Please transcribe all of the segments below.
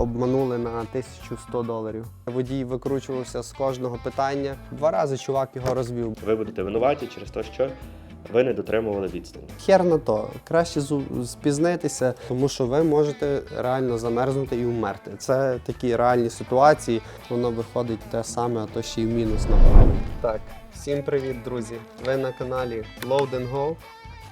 обманули на 1100 доларів. Водій викручувався з кожного питання. Два рази чувак його розвів. Ви будете винуваті через те, що ви не дотримували відстані. Хер на то, краще спізнитися, тому що ви можете реально замерзнути і вмерти. Це такі реальні ситуації. Воно виходить те саме, а то ще й в мінус направо. Так, всім привіт, друзі! Ви на каналі Load and Go.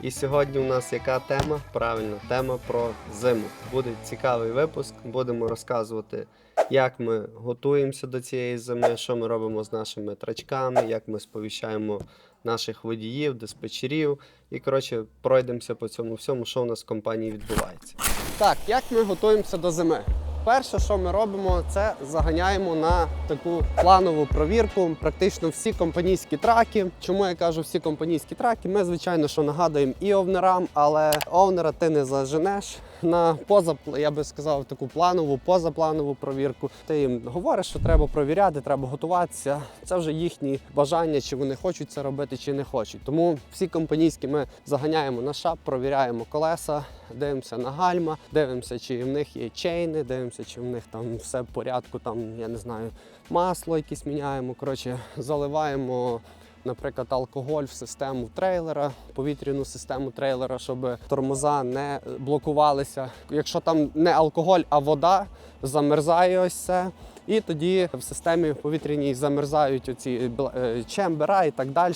І сьогодні у нас яка тема? Правильно, тема про зиму. Буде цікавий випуск. Будемо розказувати, як ми готуємося до цієї зими, що ми робимо з нашими трачками, як ми сповіщаємо наших водіїв, диспетчерів. І коротше пройдемося по цьому всьому, що у нас в компанії відбувається. Так, як ми готуємося до зими? Перше, що ми робимо, це заганяємо на таку планову провірку практично всі компанійські траки. Чому я кажу всі компанійські траки? Ми, звичайно, що нагадуємо і овнерам, але овнера ти не заженеш на поза, я би сказав, таку планову, позапланову провірку. Ти їм говориш, що треба провіряти, треба готуватися. Це вже їхні бажання, чи вони хочуть це робити, чи не хочуть. Тому всі компанійські ми заганяємо на шап, провіряємо колеса, дивимося на гальма, дивимося, чи в них є чейни, дивимося, чи в них там все в порядку, там я не знаю, масло якесь міняємо. Коротше, заливаємо. Наприклад, алкоголь в систему трейлера, повітряну систему трейлера, щоб тормоза не блокувалися. Якщо там не алкоголь, а вода, замерзає ось це. І тоді в системі повітряній замерзають оці бл- е, чембера і так далі.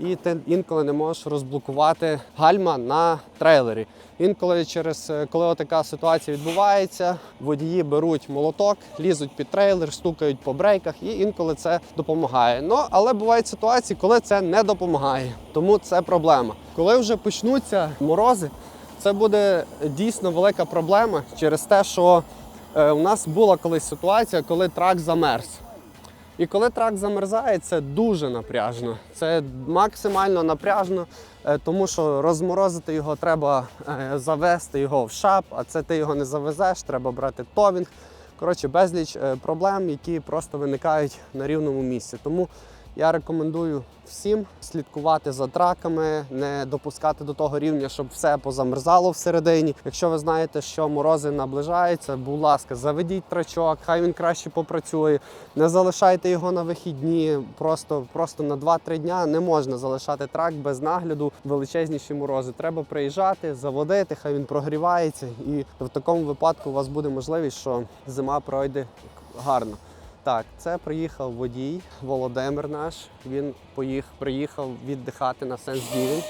І ти інколи не можеш розблокувати гальма на трейлері. Інколи через е, коли така ситуація відбувається, водії беруть молоток, лізуть під трейлер, стукають по брейках, і інколи це допомагає. Ну але бувають ситуації, коли це не допомагає. Тому це проблема. Коли вже почнуться морози, це буде дійсно велика проблема через те, що е, у нас була колись ситуація, коли трак замерз. І коли трак замерзає, це дуже напряжно. Це максимально напряжно, е, тому що розморозити його треба е, завести його в шап, а це ти його не завезеш, треба брати товінг. Коротше, безліч е, проблем, які просто виникають на рівному місці. Тому я рекомендую всім слідкувати за траками, не допускати до того рівня, щоб все позамерзало всередині. Якщо ви знаєте, що морози наближаються, будь ласка, заведіть трачок, хай він краще попрацює. Не залишайте його на вихідні. Просто, просто на 2-3 дня не можна залишати трак без нагляду. Величезніші морози. Треба приїжджати, заводити, хай він прогрівається. І в такому випадку у вас буде можливість, що зима пройде гарно. Так, це приїхав водій Володимир наш. Він поїх, приїхав віддихати на Сенсгівінг.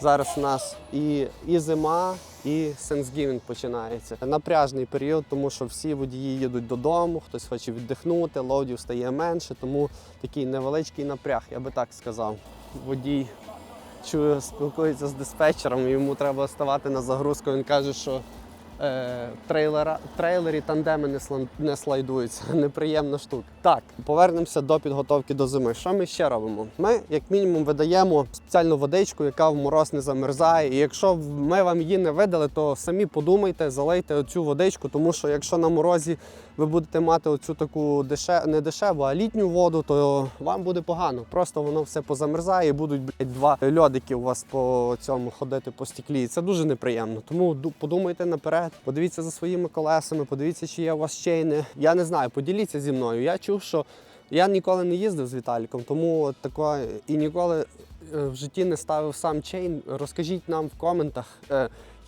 Зараз у нас і, і зима, і Сенсгівінг починається. Напряжний період, тому що всі водії їдуть додому, хтось хоче віддихнути, лодів стає менше, тому такий невеличкий напряг, я би так сказав. Водій чую, спілкується з диспетчером, йому треба ставати на загрузку. Він каже, що е, трейлера, трейлері тандеми не, слан- не слайдуються. Неприємна штука. Так, повернемося до підготовки до зими. Що ми ще робимо? Ми, як мінімум, видаємо спеціальну водичку, яка в мороз не замерзає. І якщо ми вам її не видали, то самі подумайте, залийте оцю водичку, тому що якщо на морозі ви будете мати оцю таку деше... не дешеву, а літню воду, то вам буде погано. Просто воно все позамерзає, і будуть блядь, два льодики у вас по цьому ходити по стеклі. Це дуже неприємно. Тому подумайте наперед, подивіться за своїми колесами, подивіться, чи є у вас чейни. Я не знаю, поділіться зі мною. Я чув, що я ніколи не їздив з Віталіком, тому тако і ніколи е, в житті не ставив сам чейн. Розкажіть нам в коментах.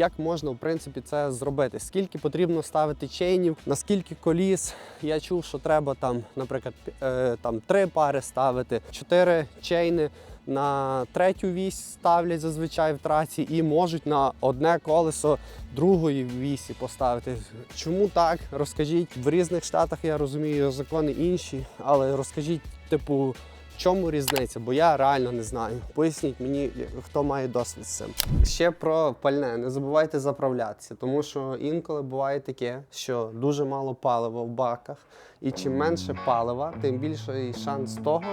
Як можна в принципі це зробити? Скільки потрібно ставити чейнів, на скільки коліс? Я чув, що треба там, наприклад, е, там три пари ставити, чотири чейни. На третю вісь ставлять зазвичай в траці і можуть на одне колесо другої вісі поставити. Чому так? Розкажіть в різних штатах. Я розумію, закони інші, але розкажіть, типу, чому різниця? Бо я реально не знаю. Поясніть мені, хто має досвід з цим. Ще про пальне. Не забувайте заправлятися, тому що інколи буває таке, що дуже мало палива в баках, і чим менше палива, тим більший шанс того,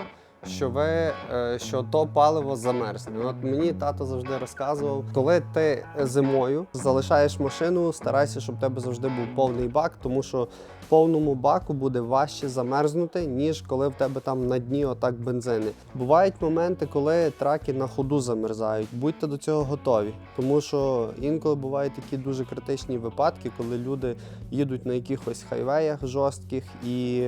що ви е, що то паливо замерзне. От мені тато завжди розказував, коли ти зимою залишаєш машину, старайся, щоб в тебе завжди був повний бак, тому що повному баку буде важче замерзнути, ніж коли в тебе там на дні отак бензини. Бувають моменти, коли траки на ходу замерзають. Будьте до цього готові, тому що інколи бувають такі дуже критичні випадки, коли люди їдуть на якихось хайвеях жорстких і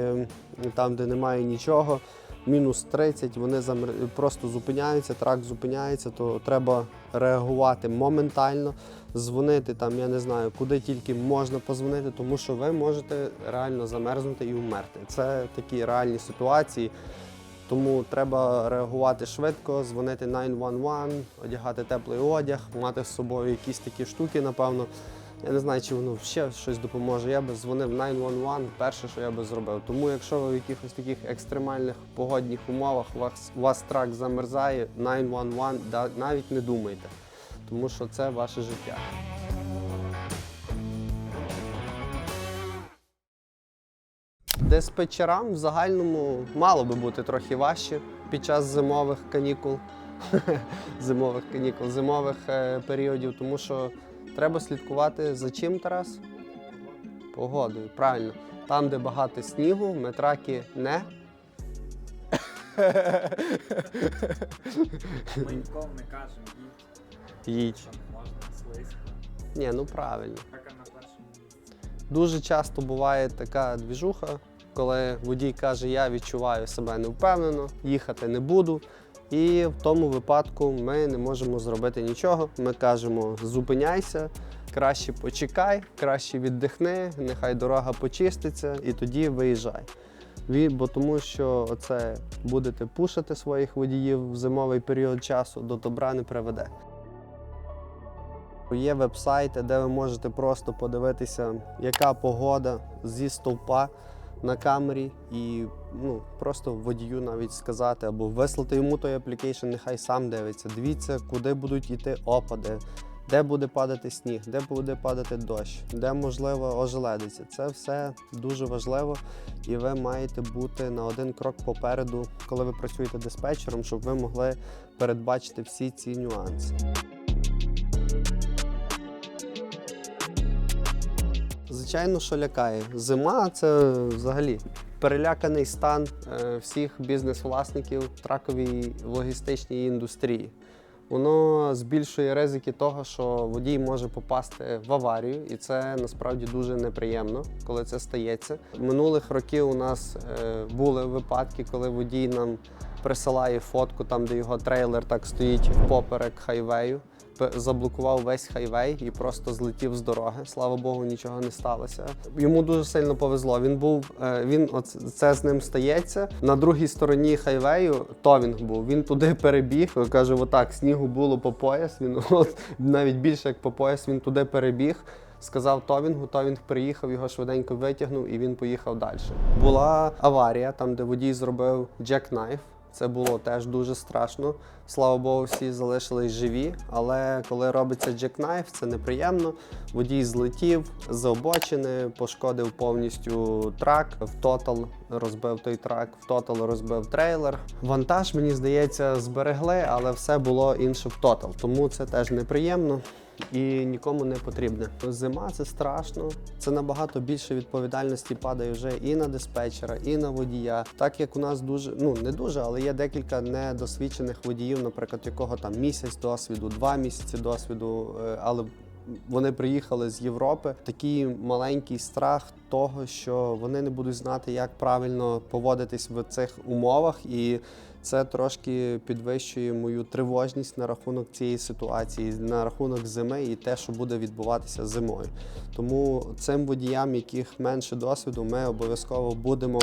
там, де немає нічого мінус 30, вони замер... просто зупиняються, трак зупиняється, то треба реагувати моментально, дзвонити там, я не знаю, куди тільки можна позвонити, тому що ви можете реально замерзнути і вмерти. Це такі реальні ситуації. Тому треба реагувати швидко, дзвонити 911, одягати теплий одяг, мати з собою якісь такі штуки, напевно. Я не знаю, чи воно ще щось допоможе. Я би дзвонив 911, перше, що я би зробив. Тому якщо ви в якихось таких екстремальних погодних умовах вас, вас трак замерзає, 911 да- навіть не думайте, тому що це ваше життя. Диспетчерам в загальному мало би бути трохи важче під час зимових канікул, зимових канікул, зимових е, періодів, тому що треба слідкувати за чим Тарас? Погодою, правильно. Там, де багато снігу, ми траки не. Ми ніколи не кажемо їдь, Їдь. не можна слизько. Ні, ну правильно. Так а на першому. Дуже часто буває така двіжуха, коли водій каже, я відчуваю себе невпевнено, їхати не буду. І в тому випадку ми не можемо зробити нічого. Ми кажемо, зупиняйся, краще почекай, краще віддихни, нехай дорога почиститься і тоді виїжджай. Бо тому що оце будете пушити своїх водіїв в зимовий період часу, до добра не приведе. Є веб-сайти, де ви можете просто подивитися, яка погода зі стовпа на камері, і ну, просто водію навіть сказати або вислати йому той аплікейшн, нехай сам дивиться. Дивіться, куди будуть йти опади, де буде падати сніг, де буде падати дощ, де можливо ожеледиться. Це все дуже важливо, і ви маєте бути на один крок попереду, коли ви працюєте диспетчером, щоб ви могли передбачити всі ці нюанси. Звичайно, що лякає. Зима це взагалі переляканий стан е, всіх бізнес-власників траковій логістичній індустрії. Воно збільшує ризики того, що водій може попасти в аварію, і це насправді дуже неприємно, коли це стається. Минулих років у нас е, були випадки, коли водій нам присилає фотку, там де його трейлер так стоїть впоперек хайвею заблокував весь хайвей і просто злетів з дороги. Слава Богу, нічого не сталося. Йому дуже сильно повезло. Він був е, він оц- це з ним стається. На другій стороні хайвею товінг був. Він туди перебіг. Каже, отак снігу було по пояс. Він от навіть більше як по пояс. Він туди перебіг. Сказав Товінгу, Товінг приїхав, його швиденько витягнув і він поїхав далі. Була аварія, там, де водій зробив джекнайф. Це було теж дуже страшно. Слава Богу, всі залишились живі. Але коли робиться джекнайф, це неприємно. Водій злетів з обочини, пошкодив повністю трак. В тотал розбив той трак, в тотал розбив трейлер. Вантаж, мені здається, зберегли, але все було інше в тотал. Тому це теж неприємно і нікому не потрібне. Зима це страшно. Це набагато більше відповідальності падає вже і на диспетчера, і на водія. Так як у нас дуже, ну не дуже, але є декілька недосвідчених водіїв, наприклад, якого там місяць досвіду, два місяці досвіду, е, але. Вони приїхали з Європи. Такий маленький страх того, що вони не будуть знати, як правильно поводитись в цих умовах, і це трошки підвищує мою тривожність на рахунок цієї ситуації, на рахунок зими і те, що буде відбуватися зимою. Тому цим водіям, яких менше досвіду, ми обов'язково будемо.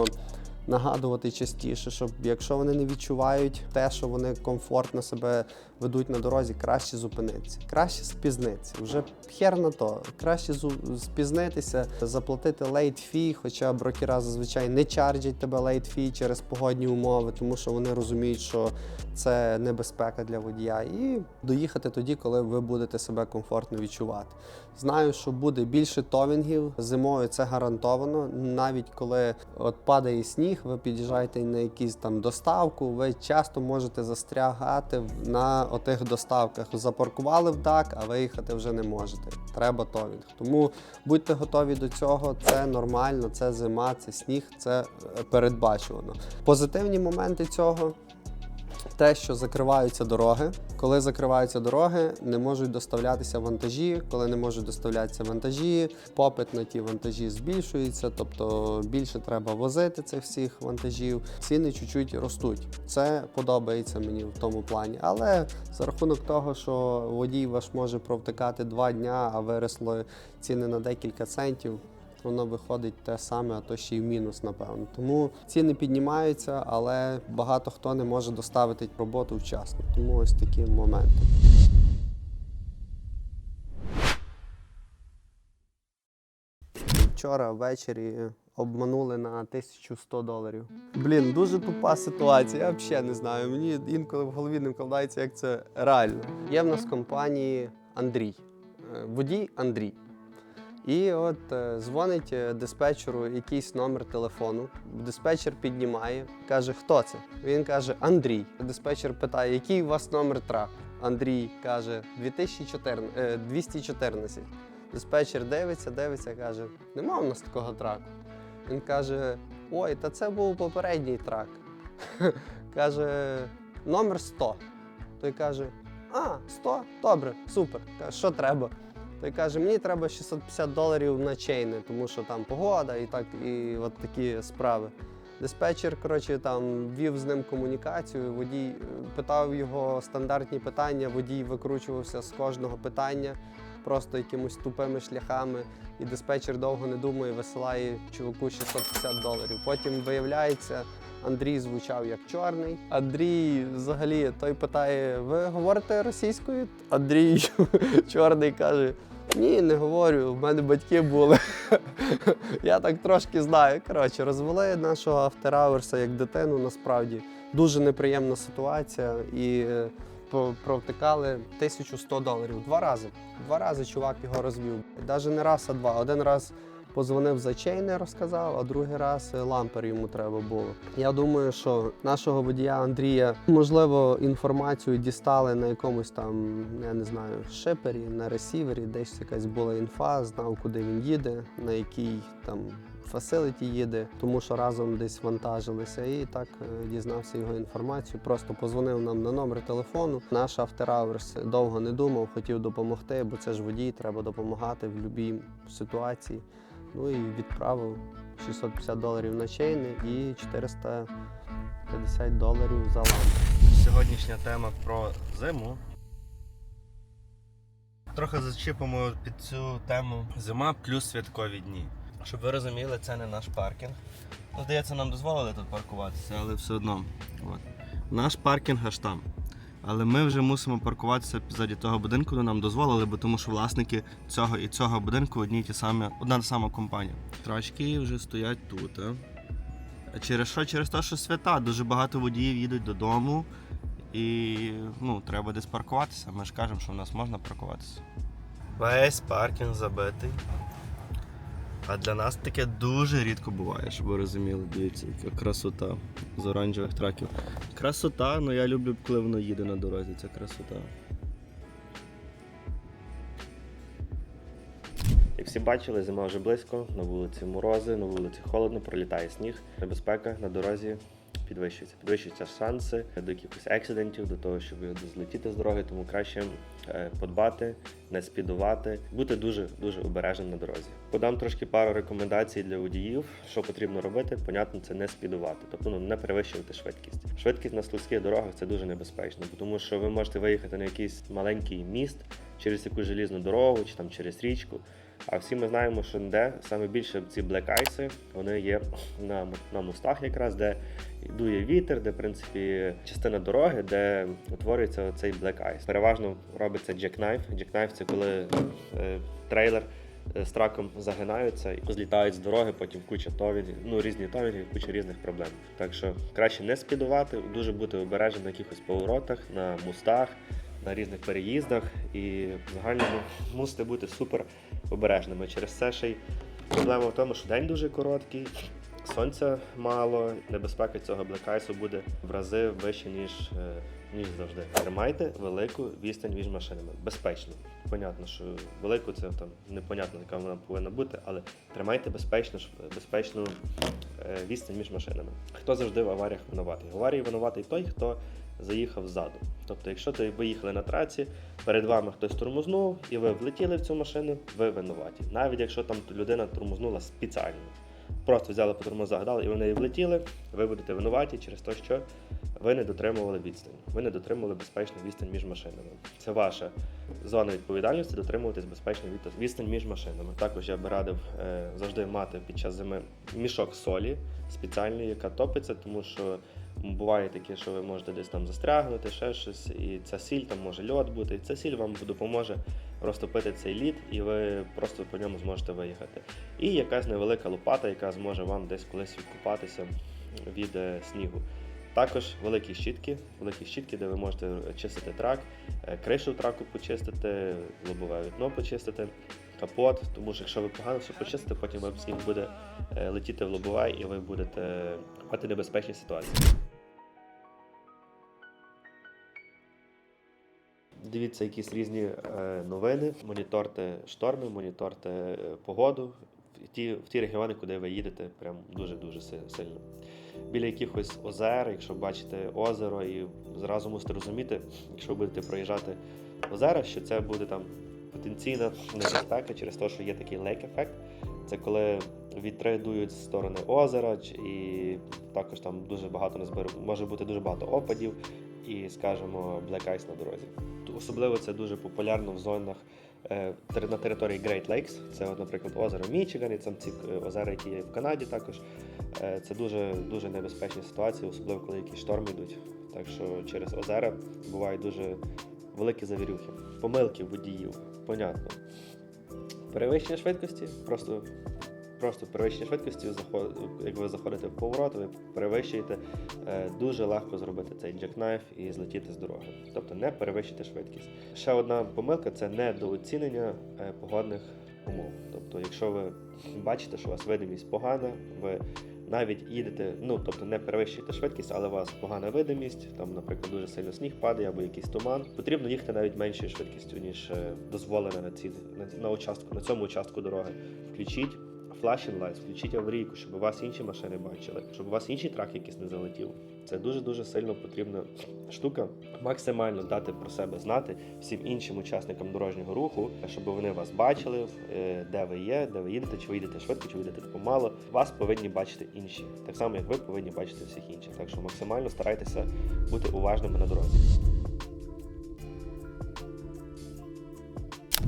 Нагадувати частіше, щоб якщо вони не відчувають те, що вони комфортно себе ведуть на дорозі, краще зупинитися, краще спізнитися. Вже хер на то. Краще спізнитися, заплатити лейт фі, хоча брокера зазвичай не чарджать тебе лейт фі через погодні умови, тому що вони розуміють, що це небезпека для водія, і доїхати тоді, коли ви будете себе комфортно відчувати. Знаю, що буде більше товінгів зимою. Це гарантовано. Навіть коли от падає сніг, ви під'їжджаєте на якусь там доставку. Ви часто можете застрягати на отих доставках. Запаркували в ДАК, а виїхати вже не можете. Треба товінг. Тому будьте готові до цього. Це нормально, це зима, це сніг, це е, передбачувано. Позитивні моменти цього те, що закриваються дороги. Коли закриваються дороги, не можуть доставлятися вантажі. Коли не можуть доставлятися вантажі, попит на ті вантажі збільшується, тобто більше треба возити цих всіх вантажів. Ціни чуть-чуть ростуть. Це подобається мені в тому плані. Але за рахунок того, що водій ваш може провтикати два дня, а виросли ціни на декілька центів воно виходить те саме, а то ще й в мінус, напевно. Тому ціни піднімаються, але багато хто не може доставити роботу вчасно. Тому ось такі моменти. Вчора ввечері обманули на 1100 доларів. Блін, дуже тупа ситуація. Я взагалі не знаю. Мені інколи в голові не вкладається, як це реально. Є в нас в компанії Андрій, Е, водій Андрій. І от е, дзвонить е, диспетчеру якийсь номер телефону. Диспетчер піднімає, каже, хто це? Він каже, Андрій. Диспетчер питає, який у вас номер трак? Андрій каже, 2014, е, 214. Диспетчер дивиться, дивиться, каже, нема у нас такого траку. Він каже: Ой, та це був попередній трак. каже, номер 100. Той каже: А, 100? Добре, супер. Каже, що треба? Той каже, мені треба 650 доларів на чейни, тому що там погода і так, і от такі справи. Диспетчер, коротше, там вів з ним комунікацію, водій питав його стандартні питання, водій викручувався з кожного питання просто якимось тупими шляхами. І диспетчер довго не думає, висилає чуваку 650 доларів. Потім виявляється, Андрій звучав як чорний. Андрій взагалі той питає: ви говорите російською? Андрій чорний каже: Ні, не говорю. В мене батьки були. Я так трошки знаю. Коротше, розвели нашого автораверса як дитину. Насправді дуже неприємна ситуація. І е, провтикали 1100 доларів. Два рази. Два рази чувак його розвів. Навіть не раз, а два. Один раз позвонив за чейни, розказав, а другий раз е, лампер йому треба було. Я думаю, що нашого водія Андрія можливо інформацію дістали на якомусь там, я не знаю, шипері, на ресівері, десь якась була інфа, знав, куди він їде, на який там. Фасиліті їде, тому що разом десь вантажилися, і так е, дізнався його інформацію. Просто позвонив нам на номер телефону. Наш автераверс довго не думав, хотів допомогти, бо це ж водій, треба допомагати в будь-якій ситуації. Ну і відправив 650 доларів на чейни і 450 доларів за лампу. Сьогоднішня тема про зиму. Трохи зачіпимо під цю тему зима плюс святкові дні. Щоб ви розуміли, це не наш паркінг. Ну, здається, нам дозволили тут паркуватися, але все одно. От. Наш паркінг аж там. Але ми вже мусимо паркуватися позаді того будинку, де нам дозволили, бо тому що власники цього і цього будинку одні й ті самі, одна та сама компанія. Трачки вже стоять тут. А? А Через що? Через те, що свята. Дуже багато водіїв їдуть додому і ну, треба десь паркуватися. Ми ж кажемо, що в нас можна паркуватися. Весь паркінг забитий. А для нас таке дуже рідко буває, щоб ви розуміли. Дивіться, яка красота з оранжевих траків. Красота, ну я люблю, коли воно їде на дорозі, це красота. Як всі бачили, зима вже близько, на вулиці морози, на вулиці холодно, пролітає сніг. Небезпека на дорозі підвищується. Підвищуються шанси до якихось ексидентів, до того, щоб злетіти з дороги, тому краще е, подбати, не спідувати, бути дуже дуже обережним на дорозі. Подам трошки пару рекомендацій для водіїв, що потрібно робити. Понятно, це не спідувати, тобто ну, не перевищувати швидкість. Швидкість на слизьких дорогах це дуже небезпечно, тому що ви можете виїхати на якийсь маленький міст. через якусь желізну дорогу чи там через річку. А всі ми знаємо, що де саме більше ці black ice, вони є на, на мостах, якраз де дує вітер, де в принципі частина дороги, де утворюється цей black ice. Переважно робиться jackknife. Jackknife – це коли е, трейлер е, з траком загинаються і злітають з дороги, потім куча товінгів, ну різні товінги, куча різних проблем. Так що краще не спідувати, дуже бути обережним на якихось поворотах, на мостах, на різних переїздах і в загальному мусите бути супер обережними. Через це ще й проблема в тому, що день дуже короткий. Сонця мало, небезпека цього блекайсу буде в рази вище, ніж, е, ніж завжди. Тримайте велику відстань між машинами. Безпечно. Понятно, що велику це там непонятно, яка вона повинна бути, але тримайте безпечно, безпечну е, відстань між машинами. Хто завжди в аваріях винуватий? В аварії винуватий той, хто заїхав ззаду. Тобто, якщо ти ви їхали на траці, перед вами хтось тормознув, і ви влетіли в цю машину, ви винуваті. Навіть якщо там людина тормознула спеціально. Просто взяли по тормозах, дали, і вони влетіли, ви будете винуваті через те, що ви не дотримували відстань. Ви не дотримували безпечну відстань між машинами. Це ваша зона відповідальності дотримуватись безпечну від- відстань між машинами. Також я би радив е, завжди мати під час зими мішок солі спеціальний, яка топиться, тому що буває таке, що ви можете десь там застрягнути, ще щось, і ця сіль там може льод бути. І ця сіль вам допоможе розтопити цей лід, і ви просто по ньому зможете виїхати. І якась невелика лопата, яка зможе вам десь колись відкупатися від е, снігу. Також великі щітки, великі щітки, де ви можете чистити трак, е, кришу траку почистити, лобове вікно почистити, капот. Тому що якщо ви погано все почистите, потім вам сніг буде е, летіти в лобове і ви будете мати небезпечні ситуації. Дивіться якісь різні е, новини, моніторте шторми, моніторте е, погоду в ті, в ті регіони, куди ви їдете, прям дуже-дуже сильно. Біля якихось озер, якщо бачите озеро, і зразу мусите розуміти, якщо будете проїжджати озера, що це буде там потенційна небезпека через те, що є такий лейк-ефект. Це коли вітри дують з сторони озера, і також там дуже багато може бути дуже багато опадів і, скажімо, black ice на дорозі. Особливо це дуже популярно в зонах е, на території Great Lakes. Це, наприклад, озеро Мічиган, і там ці е, озера, які є в Канаді також. Е, Це дуже, дуже небезпечні ситуації, особливо коли якісь шторми йдуть. Так що через озера бувають дуже великі завірюхи. Помилки водіїв, понятно. Перевищення швидкості, просто, просто перевищення швидкості, як ви заходите в поворот, ви перевищуєте, е, дуже легко зробити цей джекнайф і злетіти з дороги. Тобто не перевищити швидкість. Ще одна помилка це недооцінення е, погодних умов. Тобто, якщо ви бачите, що у вас видимість погана, ви навіть їдете, ну тобто не перевищуєте швидкість, але у вас погана видимість, там, наприклад, дуже сильно сніг падає або якийсь туман. Потрібно їхати навіть меншою швидкістю, ніж е, дозволено на ці на, на участку, на цьому участку дороги. Включіть flashing lights, включіть аварійку, щоб вас інші машини бачили, щоб у вас інший трак якийсь не залетів. Це дуже дуже сильно потрібна штука. Максимально дати про себе знати всім іншим учасникам дорожнього руху, щоб вони вас бачили, е, де ви є, де ви їдете, чи ви їдете швидко, чи ви їдете помало. Вас повинні бачити інші, так само як ви повинні бачити всіх інших. Так що максимально старайтеся бути уважними на дорозі.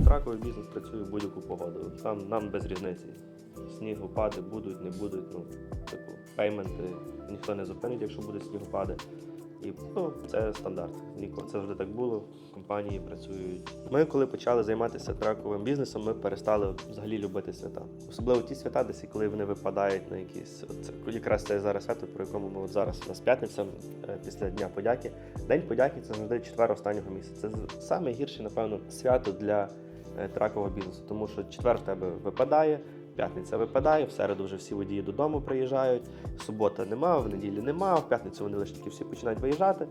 Траковий бізнес працює в будь-яку погоду. Там нам без різниці. Снігопади будуть, не будуть. Ну, типу, пейменти ніхто не зупинить, якщо буде снігопади. І ну, це стандарт. Це завжди так було. Компанії працюють. Ми, коли почали займатися траковим бізнесом, ми перестали взагалі любити свята. Особливо ті свята, десь коли вони випадають на якісь. Це якраз це зараз свято, про якому ми от зараз у нас п'ятниця е, після Дня подяки. День подяки це завжди четвер останнього місяця. Це саме гірше, напевно, свято для е, тракового бізнесу, тому що четвер в тебе випадає. П'ятниця випадає, в середу вже всі водії додому приїжджають, субота нема, в неділю нема, в п'ятницю вони лише тільки всі починають виїжджати.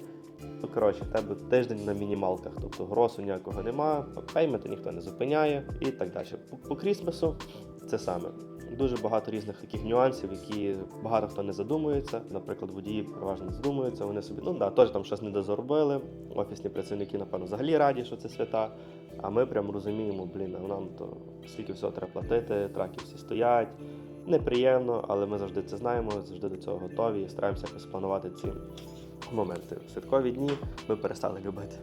Ну, коротше, в тебе тиждень на мінімалках, тобто гросу ніякого нема, пейменти ніхто не зупиняє і так далі. По, крісмесу це саме. Дуже багато різних таких нюансів, які багато хто не задумується. Наприклад, водії переважно задумуються. Вони собі, ну да, теж там щось не дозаробили. Офісні працівники, напевно, взагалі раді, що це свята. А ми прям розуміємо, блін, а нам то скільки всього треба платити, траки всі стоять. Неприємно, але ми завжди це знаємо, завжди до цього готові і стараємося якось планувати ці моменти. Святкові дні ми перестали любити.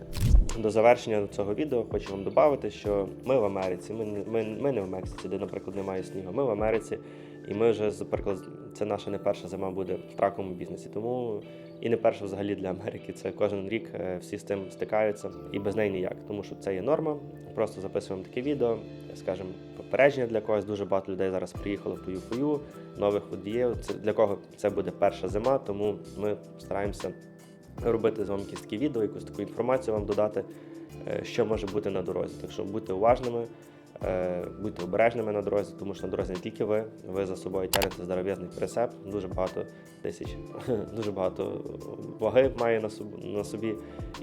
До завершення цього відео хочу вам додати, що ми в Америці. Ми, ми, ми не в Мексиці, де, наприклад, немає снігу. Ми в Америці, і ми вже, наприклад, це наша не перша зима буде в траковому бізнесі. Тому і не перша взагалі для Америки. Це кожен рік е, всі з тим стикаються, і без неї ніяк. Тому що це є норма. Просто записуємо таке відео, скажімо, попередження для когось. Дуже багато людей зараз приїхало в пою-пою, нових водіїв. Це для кого це буде перша зима, тому ми стараємося робити з вами якісь такі відео, якусь таку інформацію вам додати, е, що може бути на дорозі. Так що будьте уважними, будьте обережними на дорозі, тому що на дорозі не тільки ви, ви за собою тягнете здоров'язний прицеп, дуже багато тисяч, дуже багато ваги має на собі,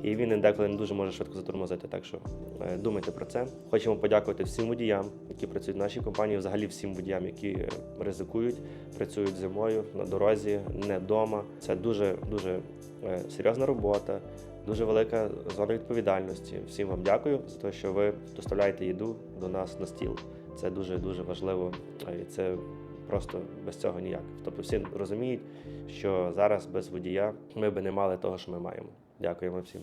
і він деколи не дуже може швидко затормозити. Так що е, думайте про це. Хочемо подякувати всім водіям, які працюють в нашій компанії, взагалі всім водіям, які е, ризикують, працюють зимою на дорозі, не вдома. Це дуже дуже е, серйозна робота. Дуже велика зона відповідальності. Всім вам дякую за те, що ви доставляєте їду до нас на стіл. Це дуже дуже важливо. е, І це просто без цього ніяк. Тобто всі розуміють, що зараз без водія ми би не мали того, що ми маємо. Дякуємо всім.